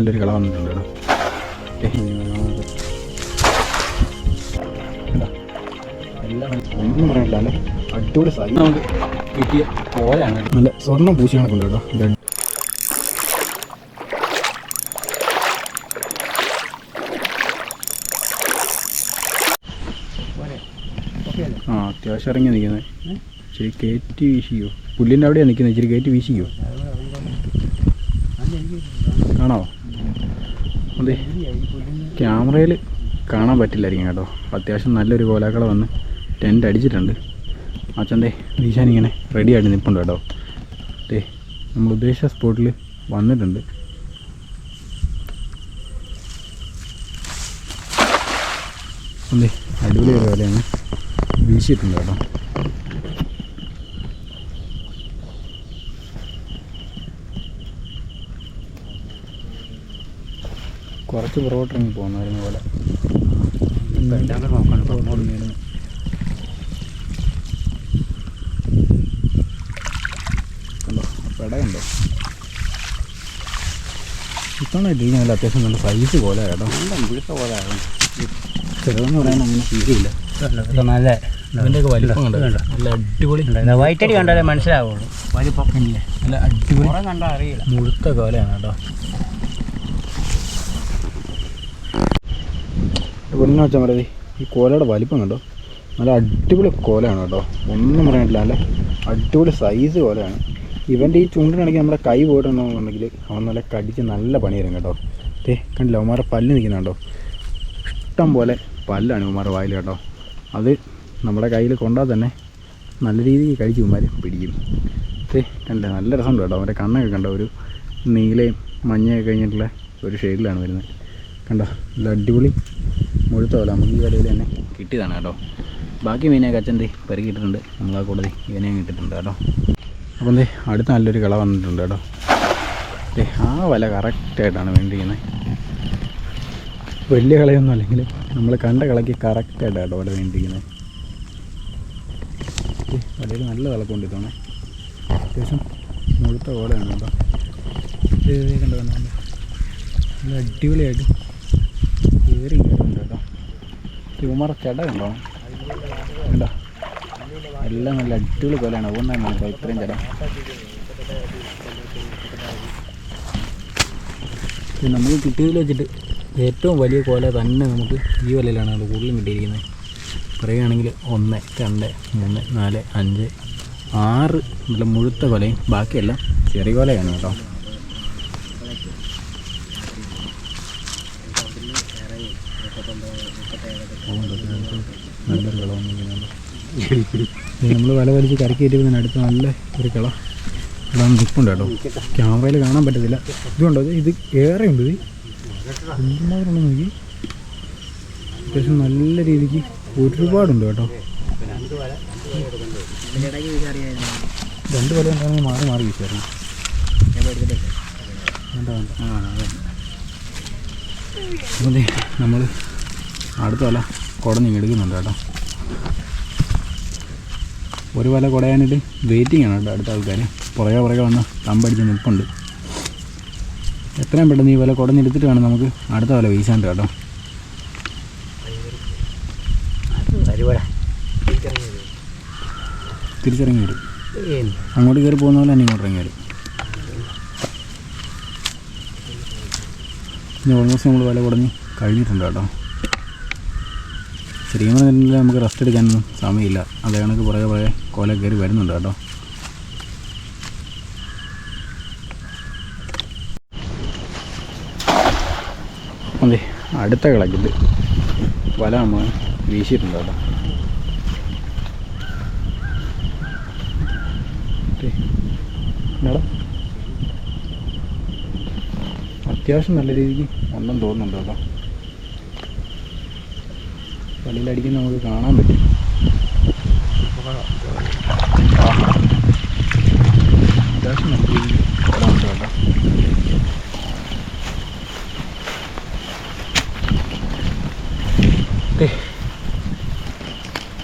നല്ലൊരു കള വന്നിട്ടുണ്ട് കേട്ടോ കണ്ടോ? ഒന്നും പറയാനില്ല അല്ലേ? അടിപൊളി സായി നമുക്ക് കിട്ടിയ പോലെയാണ്. നല്ല സ്വർണം പൂശിയാണ് കേട്ടോ. രണ്ട്. ആ അത്യാവശ്യം ഇറങ്ങി നിൽക്കുന്നത്. ഇച്ചിരി കയറ്റി വീശിക്കോ. പുല്ലിന്റെ അവിടെയാണ് നിൽക്കുന്നത്. ഇച്ചിരി കയറ്റി വീശിക്കോ. കാണാമോ അതെ ക്യാമറയിൽ കാണാൻ പറ്റില്ലായിരിക്കും കേട്ടോ. അത്യാവശ്യം നല്ലൊരു കോലാക്കള വന്ന് ടെന്റ് അടിച്ചിട്ടുണ്ട്. അച്ഛന്റെ ഈശാൻ ഇങ്ങനെ റെഡി ആയിട്ട് നിൽപ്പുണ്ട് കേട്ടോ. ദേ നമ്മൾ ഉദ്ദേശിച്ച സ്പോട്ടിൽ വന്നിട്ടുണ്ട്. അതെ അടിപൊളി ഒരു വിലയാണ് വീശിയിട്ടുണ്ട് കേട്ടോ. കുറച്ച് പുറകോട്ടിറങ്ങി പോകുന്നായിരുന്നു പോലെ. പുറകോട്ട് ഇറങ്ങി കണ്ടോ പോലെ കണ്ടോ? ഇത്തവണ ഇരിക്കുന്നതിൽ അത്യാവശ്യം നല്ല സൈസ് പോലെ കേട്ടോ. മുഴുത്ത പോലെ ചെറുതെന്ന് പറയാൻ അങ്ങനെ ഫീലില്ല നല്ല വലിപ്പം കണ്ടോ? നല്ല അടിപൊളി. വൈറ്റടി കണ്ടാലേ മനസ്സിലാവുള്ളൂ. വലിപ്പം. നല്ല അടിപൊളി. കണ്ടാൽ അറിയില്ല. മുഴുത്ത കോലയാണ് കേട്ടോ. പൊന്നു വെച്ചാൽ മതി. ഈ കോലയുടെ വലിപ്പം കണ്ടോ? നല്ല അടിപൊളി കോലയാണ് കേട്ടോ. ഒന്നും പറയാനില്ല. നല്ല അടിപൊളി സൈസ് കോലയാണ് ഇവന്റെ ഈ ചൂണ്ടിനാണെങ്കിൽ നമ്മുടെ കൈ പോയിട്ടുണ്ടെന്നുണ്ടെങ്കിൽ അവൻ നല്ല കടിച്ച് നല്ല പണി തരും കേട്ടോ. ഏ കണ്ടില്ല? അവന്മാരുടെ പല്ല് നിൽക്കുന്നുണ്ടോ ഇഷ്ടം പോലെ പല്ലാണ് ഉമാരുടെ വായിൽ കേട്ടോ. അത് നമ്മുടെ കയ്യിൽ കൊണ്ടാൽ തന്നെ നല്ല രീതിയിൽ കഴിച്ച് ഇവന്മാർ പിടിക്കും. ദേ കണ്ടില്ല? നല്ല രസമുണ്ട് കേട്ടോ. അവന്റെ കണ്ണൊക്കെ കണ്ടോ? ഒരു നീലയും മഞ്ഞയൊക്കെ കഴിഞ്ഞിട്ടുള്ള ഒരു ഷെയ്ഡിലാണ് വരുന്നത്. കണ്ടോ? നല്ല അടിപൊളി മുഴുത്ത പോലെ നമുക്ക് ഈ കടയിൽ തന്നെ. കിട്ടിയതാണ് കേട്ടോ. ബാക്കി മീനൊക്കെ അച്ഛൻ ദേ പെരുകിയിട്ടുണ്ട് നമ്മളാ ആ കൂടെ ദേ ഇവനെയും കിട്ടിയിട്ടുണ്ട് കേട്ടോ. അപ്പം ദേ അടുത്ത നല്ലൊരു കള വന്നിട്ടുണ്ട് കേട്ടോ. ദേ ആ വല കറക്റ്റായിട്ടാണ് വേണ്ടിയിരിക്കുന്നത് വലിയ കളയൊന്നും അല്ലെങ്കിൽ നമ്മൾ കണ്ട കളയ്ക്ക് കറക്റ്റായിട്ടാണ് കേട്ടോ അവിടെ വേണ്ടിയിരിക്കുന്നത് വലയിൽ നല്ല തിളക്കൊണ്ട് ഇതോണേ അത്യാവശ്യം മുഴുത്ത ഓടയാണ് കേട്ടോ. കണ്ടോ. നല്ല അടിപൊളിയായിട്ട് കയറി കയറുന്നുണ്ട് ചട കണ്ടോ? കണ്ടോ? എല്ലാം നല്ല അടിപൊളി കൊലയാണ് അതുകൊണ്ടാണ് കേട്ടോ ഇത്രയും ചട നമുക്ക് കിട്ടിയതിൽ വെച്ചിട്ട് ഏറ്റവും വലിയ കോല തന്നെ നമുക്ക് ഈ വലയിലാണ് അത് കൂടുതലും കിട്ടിയിരിക്കുന്നത്. പറയുകയാണെങ്കിൽ ഒന്ന് രണ്ട് മൂന്ന് നാല് അഞ്ച് ആറ് നല്ല മുഴുത്ത കൊലയും ബാക്കിയെല്ലാം ചെറിയ കൊലയാണ് കേട്ടോ. നമ്മൾ വല വലിച്ച് കരക്കി കയറ്റിയപ്പോൾ അടുത്ത് നല്ല ഒരു കിള. ഇവിടെ നിൽപ്പുണ്ട് കേട്ടോ. ക്യാമറയിൽ കാണാൻ പറ്റത്തില്ല. ഇതുണ്ടോ? ഇത് ഏറെ ഉണ്ട് ഇത്. എന്തുമാത്രം നോക്കി? അത്യാവശ്യം നല്ല രീതിക്ക് ഒരുപാടുണ്ട് കേട്ടോ. രണ്ട് വല ഉണ്ടായിരുന്നെങ്കിൽ മാറി മാറി വീശായിരുന്നു വേണ്ട നമ്മൾ അടുത്ത വല കുടഞ്ഞ് എടുക്കുന്നുണ്ട് കേട്ടോ. ഒരു വല കുടയാനായിട്ട് വെയിറ്റിംഗ് ആണ് കേട്ടോ അടുത്ത ആൾക്കാർ പുറകെ പുറകെ വന്ന് തമ്പടിച്ച് നിൽപ്പുണ്ട്. എത്രയും പെട്ടെന്ന് ഈ വല കുടഞ്ഞെടുത്തിട്ട് വേണം നമുക്ക് അടുത്ത വല വീശാണ്ട് കേട്ടോ. തിരിച്ചിറങ്ങി വരും. അങ്ങോട്ട് കയറി പോകുന്ന പോലെ തന്നെ ഇങ്ങോട്ട് ഇറങ്ങി വരും. ഇനി ഓൾമോസ്റ്റ് നമ്മൾ വില കുടഞ്ഞ് കഴിഞ്ഞിട്ടുണ്ട് കേട്ടോ. പറഞ്ഞിട്ടുണ്ടെങ്കിൽ നമുക്ക് റെസ്റ്റ് എടുക്കാനൊന്നും സമയമില്ല. അതേ കണക്ക് പുറകെ പുറകെ കോല കയറി വരുന്നുണ്ട് കേട്ടോ. അതെ അടുത്ത കളക്കിട്ട് വല നമ്മൾ വീശിയിട്ടുണ്ട് കേട്ടോ. അത്യാവശ്യം നല്ല രീതിക്ക് ഒന്നും തോന്നുന്നുണ്ട് കേട്ടോ. വലയിലടിക്കുന്ന നമുക്ക് കാണാൻ പറ്റും.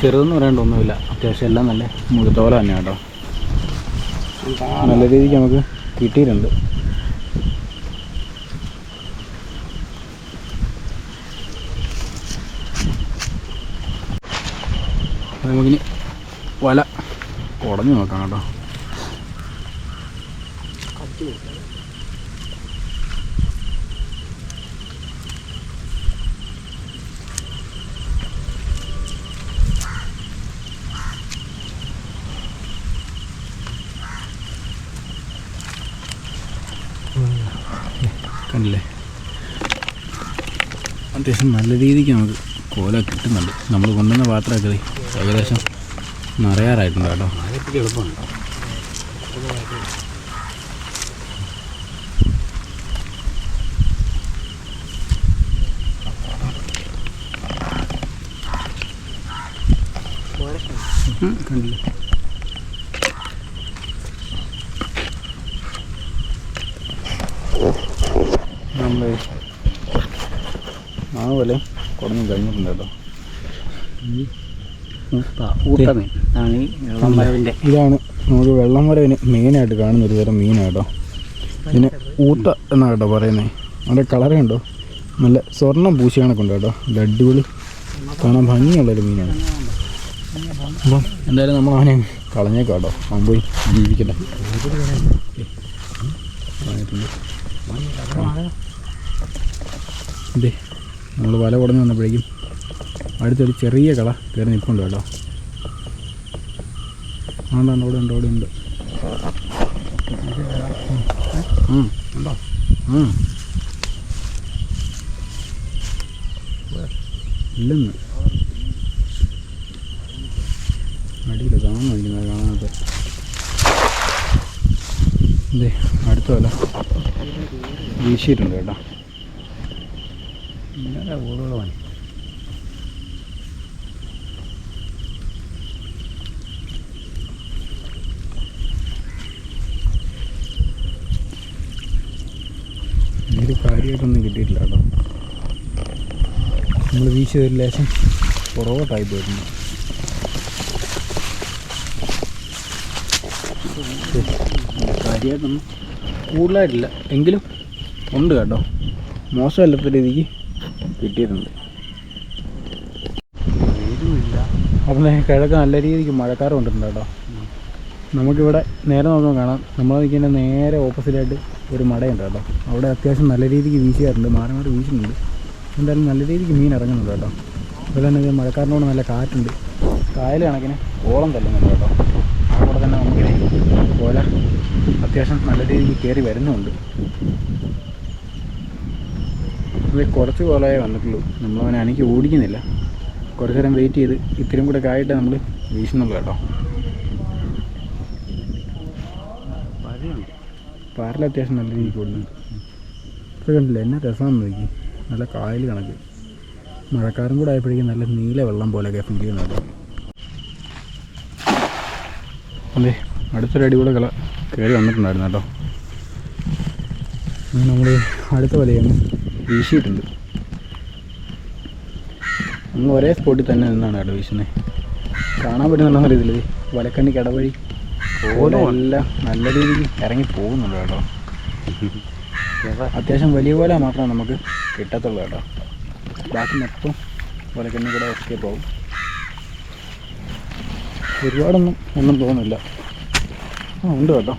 ചെറുതെന്ന് പറയേണ്ട ഒന്നുമില്ല. അത്യാവശ്യം എല്ലാം നല്ല മുഴുത്തോല തന്നെ കേട്ടോ. നല്ല രീതിക്ക് നമുക്ക് കിട്ടിയിട്ടുണ്ട്. നമുക്കിനി വല കുടഞ്ഞു നോക്കാം കേട്ടോ. കണ്ടില്ലേ? അത്യാവശ്യം നല്ല രീതിക്ക് നമുക്ക് കോല കിട്ടുന്നുണ്ട്. നമ്മൾ കൊണ്ടുവന്ന പാത്രമൊക്കെ ഏകദേശം നിറയാറായിട്ടുണ്ട് കേട്ടോ. എളുപ്പമാണ് കണ്ടില്ലേ? ആ പോലെ കുടഞ്ഞു കഴിഞ്ഞിട്ടുണ്ട് കേട്ടോ ഇതാണ് നമുക്ക് വെള്ളം വരവിന് മെയിനായിട്ട് കാണുന്ന ഒരു തരം മീനാട്ടോ ഇതിന് ഊട്ട എന്നാണ് കേട്ടോ പറയുന്നത് നല്ല കളറ് കണ്ടോ നല്ല സ്വർണം പൂശി കണക്കുണ്ട് കേട്ടോ ഇത് അടിപൊളി കാണാൻ ഭംഗിയുള്ളൊരു മീനാണ് അപ്പം എന്തായാലും നമ്മൾ അവനെ കളഞ്ഞേക്കാട്ടോ അവൻ പോയി ജീവിക്കട്ടെ. ഇതേ നമ്മൾ വല കുടഞ്ഞു വന്നപ്പോഴേക്കും അടുത്തൊരു ചെറിയ കള കയറി നിൽപ്പുണ്ട് കേട്ടോ. ആണ്ടാണ്ട് അവിടെ ഉണ്ട് അവിടെ ഉണ്ട്. ഇല്ലെന്ന്. അടിയിൽ കാണാൻ ഇരിക്കുന്നത് കാണാത്ത ഇതേ അടുത്ത വീശിയിട്ടുണ്ട് കേട്ടോ. ഇന്നലെ ഊടുകളാണ് ഇതിൽ കാര്യമായിട്ടൊന്നും കിട്ടിയിട്ടില്ല കേട്ടോ. നമ്മൾ വീശിയതൊരു ലേശം പുറകോട്ടായി പോയിരുന്നു. കാര്യമായിട്ടൊന്നും കൂടുതലായിട്ടില്ല. എങ്കിലും ഉണ്ട് കേട്ടോ. മോശമല്ലാത്ത രീതിക്ക് കിട്ടിയിട്ടുണ്ട്. അപ്പം കിഴക്ക് നല്ല രീതിക്ക് മഴക്കാരം കൊണ്ടിട്ടുണ്ട് കേട്ടോ. നമുക്കിവിടെ നേരെ നോക്കാൻ കാണാം. നമ്മൾ നിൽക്കുന്ന നേരെ ഓപ്പോസിറ്റായിട്ട് ഒരു മടയുണ്ട് കേട്ടോ. അവിടെ അത്യാവശ്യം നല്ല രീതിക്ക് വീശിയാറുണ്ട്. മാറി മാറി വീശുന്നുണ്ട്. എന്തായാലും നല്ല രീതിക്ക് മീൻ ഇറങ്ങുന്നുണ്ട് കേട്ടോ. അതുപോലെ തന്നെ മഴക്കാരനോട് നല്ല കാറ്റുണ്ട്. കായൽ കണക്കിന് ഓളം തല്ലുന്നുണ്ട് കേട്ടോ. അതുപോലെ തന്നെ നമുക്ക് പോലെ അത്യാവശ്യം നല്ല രീതിക്ക് കയറി വരുന്നുമുണ്ട് ഇത് കുറച്ച് കോലയേ വന്നിട്ടുള്ളൂ. നമ്മളവനെ അനക്കി ഓടിക്കുന്നില്ല. കുറച്ച് നേരം വെയിറ്റ് ചെയ്ത് ഇത്തിരിയും കൂടെ കായിട്ട് നമ്മൾ വീശുന്നുള്ളൂ കേട്ടോ. പാരൽ അത്യാവശ്യം നല്ല രീതിക്ക് ഓടുന്നുണ്ട്. ഇപ്പോൾ കണ്ടില്ല എന്നെ രസമാണെന്ന് നോക്കി. നല്ല കായൽ കണക്ക്. മഴക്കാലം കൂടെ ആയപ്പോഴേക്കും നല്ല നീല വെള്ളം പോലെയൊക്കെ ഫീൽ ചെയ്യുന്നുണ്ട് അതെ അടുത്തൊരു അടിപൊളി കള കയറി വന്നിട്ടുണ്ടായിരുന്നു കേട്ടോ. നമ്മൾ അടുത്ത വലയൊന്ന് വീശിയിട്ടുണ്ട്. നമ്മൾ ഒരേ സ്പോട്ടിൽ തന്നെ നിന്നാണ് കേട്ടോ വീശുന്നത് കാണാൻ പറ്റുന്ന അറിയത്തില്ല വലക്കണ്ണി കടവഴി എല്ലാം നല്ല രീതിയിൽ ഇറങ്ങി പോകുന്നുണ്ട് കേട്ടോ. അത്യാവശ്യം വലിയ പോലെ മാത്രമേ നമുക്ക് കിട്ടത്തുള്ളൂ കേട്ടോ. ബാക്കി മൊത്തം വലക്കണ്ണി കൂടെ ഒക്കെ പോകും. ഒരുപാടൊന്നും ഒന്നും തോന്നുന്നില്ല ആ ഉണ്ട് കേട്ടോ.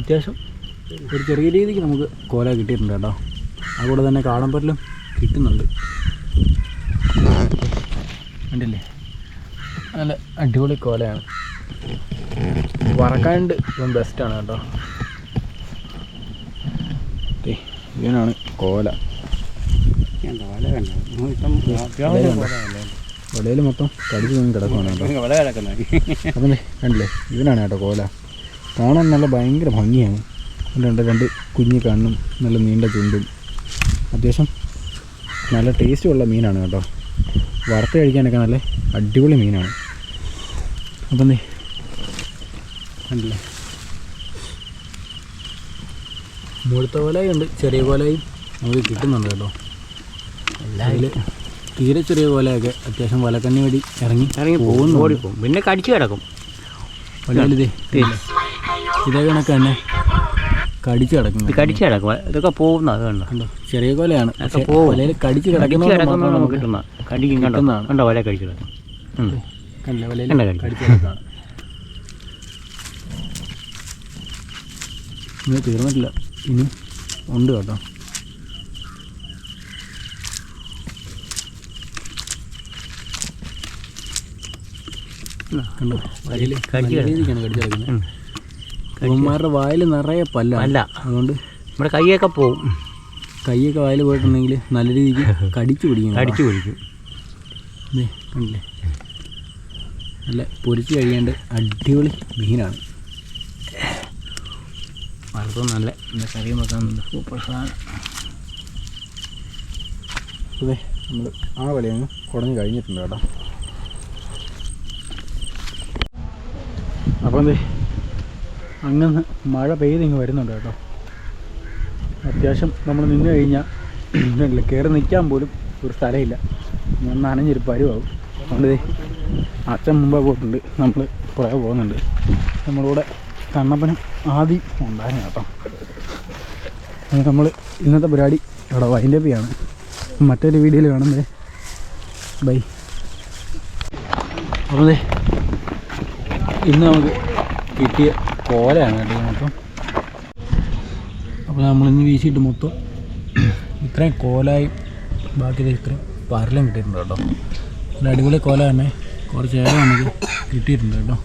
അത്യാവശ്യം ഒരു ചെറിയ രീതിക്ക് നമുക്ക് കോല കിട്ടിയിട്ടുണ്ട് കേട്ടോ. അതുപോലെ തന്നെ കാടമ്പരിലും കിട്ടുന്നുണ്ട്. കണ്ടില്ലേ? നല്ല അടിപൊളി കോലയാണ്. വറക്കാണ്ട് ഇപ്പം ബെസ്റ്റാണ് കേട്ടോ. ഇങ്ങനെയാണ് ഇവനാണ് കോല. വലയിൽ മൊത്തം കടിച്ചു നിന്ന് കിടക്കുകയാണ് കേട്ടോ. അപ്പം കണ്ടില്ലേ? ഇവനാണ് കേട്ടോ കോല. കാണാൻ നല്ല ഭയങ്കര ഭംഗിയാണ്. രണ്ട് രണ്ട് കുഞ്ഞു കണ്ണും നല്ല നീണ്ട ചുണ്ടും. അത്യാവശ്യം നല്ല ടേസ്റ്റുള്ള മീനാണ് കേട്ടോ. വറുത്ത് കഴിക്കാനൊക്കെ നല്ല അടിപൊളി മീനാണ്. അപ്പം നീ കണ്ടില്ലേ? മുഴുത്ത പോലെയുണ്ട് ചെറിയ പോലെയും നമുക്ക് കിട്ടുന്നുണ്ട് കേട്ടോ. അതിൽ തീരെ ചെറിയ പോലെയൊക്കെ അത്യാവശ്യം വലക്കണ്ണി വടി ഇറങ്ങി ഇറങ്ങി പോകുന്നു ഓടിപ്പോകും. പിന്നെ കടിച്ചു കിടക്കും. ഇതേ കണക്ക് തന്നെ. കടിച്ച് കിടക്കുന്നത് കടിച്ചു കിടക്കുക ഇതൊക്കെ പോകുന്ന അത് കണ്ടോ? ചെറിയ കൊലയാണ്. വലയിൽ കടിച്ച് കിടക്കുന്ന നമുക്ക് കിട്ടുന്ന കടിക്കും കണ്ടോ? കിട്ടുന്നതാണ്. കണ്ടോ വല കടിച്ചു കിടക്കും ഉം. കണ്ടില്ലേ കണ്ടോ കടിച്ച്. കിടക്കുകയാണ് ഇനി തീർന്നിട്ടില്ല. ഇനി ഉണ്ട് കേട്ടോ. കണ്ടോ? വലയിൽ കടിച്ചു കിടക്കുന്നത്. ഇവന്മാരുടെ വായിൽ നിറയെ പല്ല. അല്ല അതുകൊണ്ട് നമ്മുടെ കൈയൊക്കെ പോവും. കൈയൊക്കെ വായിൽ പോയിട്ടുണ്ടെങ്കിൽ നല്ല രീതിക്ക് കടിച്ചു പിടിക്കും. കടിച്ചു പിടിക്കും. കണ്ടില്ലേ? നല്ല പൊരിച്ച് കഴിയാണ്ട് അടിപൊളി മീനാണ്. വളർത്തും നല്ല എന്താ കറിയും വെക്കാൻ സൂപ്പർ സാധനം. അതെ നമ്മൾ ആ വലയങ്ങ് കുടഞ്ഞ് കഴിഞ്ഞിട്ടുണ്ട് കേട്ടോ. അപ്പം എന്തേ അങ്ങനെ മഴ പെയ്ത് ഇങ്ങ് വരുന്നുണ്ട് കേട്ടോ. അത്യാവശ്യം നമ്മൾ നിന്ന് കഴിഞ്ഞാൽ കയറി നിൽക്കാൻ പോലും ഒരു സ്ഥലമില്ല. ഞാൻ നനഞ്ഞൊരു പരുവാകും. അതുകൊണ്ട് അച്ഛൻ മുമ്പേ പോയിട്ടുണ്ട്. നമ്മൾ പുറകെ പോകുന്നുണ്ട്. നമ്മളിവിടെ കണ്ണപ്പനും ആദ്യം ഉണ്ടായിരുന്നു കേട്ടോ. നമ്മൾ ഇന്നത്തെ പരിപാടി ഇവിടെ വൈൻഡപ്പിയാണ് മറ്റൊരു വീഡിയോയിൽ കാണുന്നത് ബൈ അപ്പോൾ ഇന്ന് നമുക്ക് കിട്ടിയ കോലയാണ് കേട്ടോ മൊത്തം? അപ്പോൾ നമ്മളിന്ന് വീശിയിട്ട് മൊത്തം ഇത്രയും കോലായി ബാക്കി ഇത്രയും പരലം കിട്ടിയിട്ടുണ്ട് കേട്ടോ. നല്ല അടിപൊളി കോല തന്നെ കുറച്ച് ഏറെ നമുക്ക് കിട്ടിയിട്ടുണ്ട് കേട്ടോ.